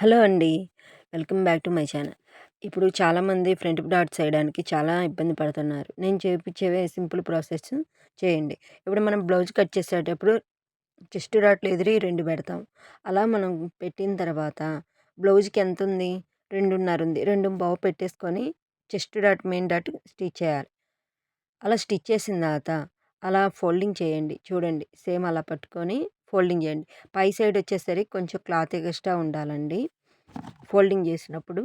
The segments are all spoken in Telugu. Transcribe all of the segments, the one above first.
హలో అండి. Welcome back to my channel. ఇప్పుడు చాలామంది ఫ్రంట్ డాట్స్ వేయడానికి చాలా ఇబ్బంది పడుతున్నారు. నేను చేయించేవే సింపుల్ ప్రాసెస్ చేయండి. ఇప్పుడు మనం బ్లౌజ్ కట్ చేసేటప్పుడు చెస్ట్ డాట్లు ఎదిరి రెండు పెడతాం. అలా మనం పెట్టిన తర్వాత బ్లౌజ్కి ఎంత ఉంది? రెండున్నర ఉంది. రెండు బావు పెట్టేసుకొని chest dot main dot stitch చేయాలి. అలా స్టిచ్ చేసిన తర్వాత అలా ఫోల్డింగ్ చేయండి. చూడండి. సేమ్ అలా పట్టుకొని ఫోల్డింగ్ చేయండి. పై సైడ్ వచ్చేసరికి కొంచెం క్లాత్ ఎక్స్ట్రా ఉండాలండి. ఫోల్డింగ్ చేసినప్పుడు.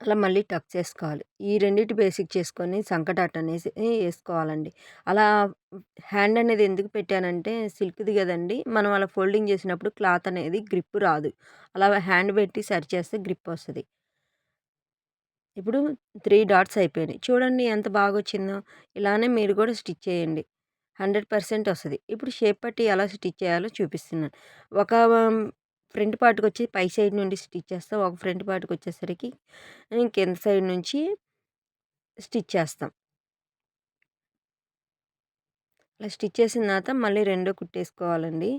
అలా మళ్ళీ టక్ చేసుకోవాలి. ఈ రెండింటి బేసిక్ చేసుకొని సంకటాట్ అనేసి వేసుకోవాలండి. అలా హ్యాండ్ అనేది ఎందుకు పెట్టానంటే సిల్క్ది కదండి. మనం అలా ఫోల్డింగ్ చేసినప్పుడు క్లాత్ అనేది గ్రిప్ రాదు. అలా హ్యాండ్ పెట్టి సరి చేస్తే గ్రిప్ వస్తుంది. ఇప్పుడు త్రీ డాట్స్ అయిపోయినాయి. చూడండి ఎంత బాగా వచ్చిందో. ఇలానే మీరు కూడా స్టిచ్ చేయండి. హండ్రెడ్ పర్సెంట్ వస్తుంది. ఇప్పుడు షేప్ పట్టి ఎలా స్టిచ్ చేయాలో చూపిస్తున్నాను. ఒక ఫ్రంట్ పార్ట్కి వచ్చి పై సైడ్ నుండి స్టిచ్ చేస్తాం. ఒక ఫ్రంట్ పార్ట్కి వచ్చేసరికి కింద సైడ్ నుంచి స్టిచ్ చేస్తాం. అలా స్టిచ్ చేసిన తర్వాత మళ్ళీ రెండో కుట్టేసుకోవాలండి.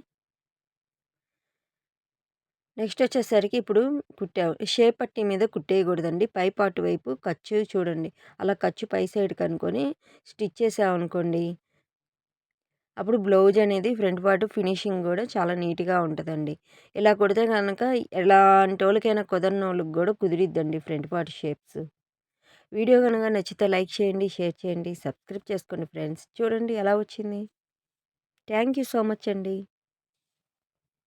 నెక్స్ట్ వచ్చేసరికి ఇప్పుడు కుట్టా షేప్ పట్టి మీద కుట్టేయకూడదండి. పై పాటు వైపు ఖర్చు చూడండి. అలా ఖర్చు పై సైడ్ కనుక్కొని స్టిచ్ చేసామనుకోండి అప్పుడు బ్లౌజ్ అనేది ఫ్రంట్ పార్ట్ ఫినిషింగ్ కూడా చాలా నీట్గా ఉంటుందండి. ఇలా కుడితే కనుక ఎలాంటి వాళ్ళకైనా కుదరని వాళ్ళకి కూడా కుదిరిద్దండి ఫ్రంట్ పార్ట్ షేప్స్. వీడియో కనుక నచ్చితే లైక్ చేయండి షేర్ చేయండి సబ్స్క్రైబ్ చేసుకోండి ఫ్రెండ్స్. చూడండి ఎలా వచ్చింది. థ్యాంక్ యూ సో మచ్ అండి.